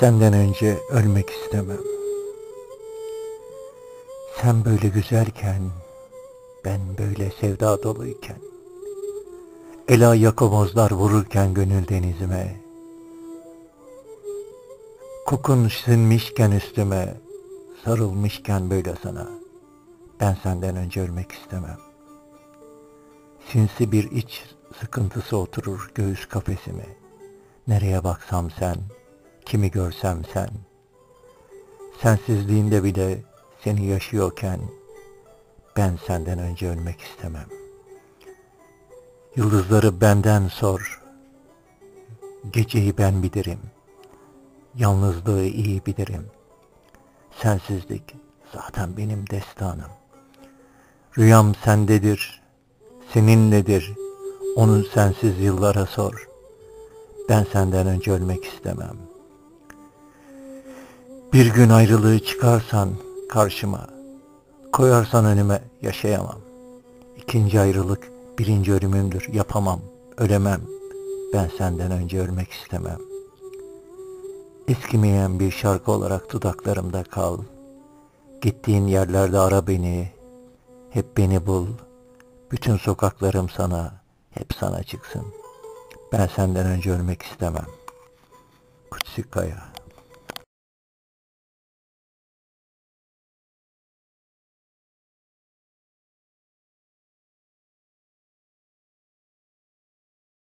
Senden önce ölmek istemem. Sen böyle güzelken, ben böyle sevda doluyken, Ela yakomozlar vururken gönül denizime, Kokun sinmişken üstüme, sarılmışken böyle sana, ben senden önce ölmek istemem. Sinsi bir iç sıkıntısı oturur göğüs kafesime. Nereye baksam sen, kimi görsem sen. Sensizliğinde bile seni yaşıyorken ben senden önce ölmek istemem. Yıldızları benden sor. Geceyi ben bilirim. Yalnızlığı iyi bilirim. Sensizlik zaten benim destanım. Rüyam sendedir, seninledir. Onun sensiz yıllara sor. Ben senden önce ölmek istemem. Bir gün ayrılığı çıkarsan karşıma, koyarsan önüme yaşayamam. İkinci ayrılık birinci ölümümdür, yapamam, ölemem. Ben senden önce ölmek istemem. Eskimeyen bir şarkı olarak dudaklarımda kal. Gittiğin yerlerde ara beni, hep beni bul. Bütün sokaklarım sana, hep sana çıksın. Ben senden önce ölmek istemem. Kutsi Kaya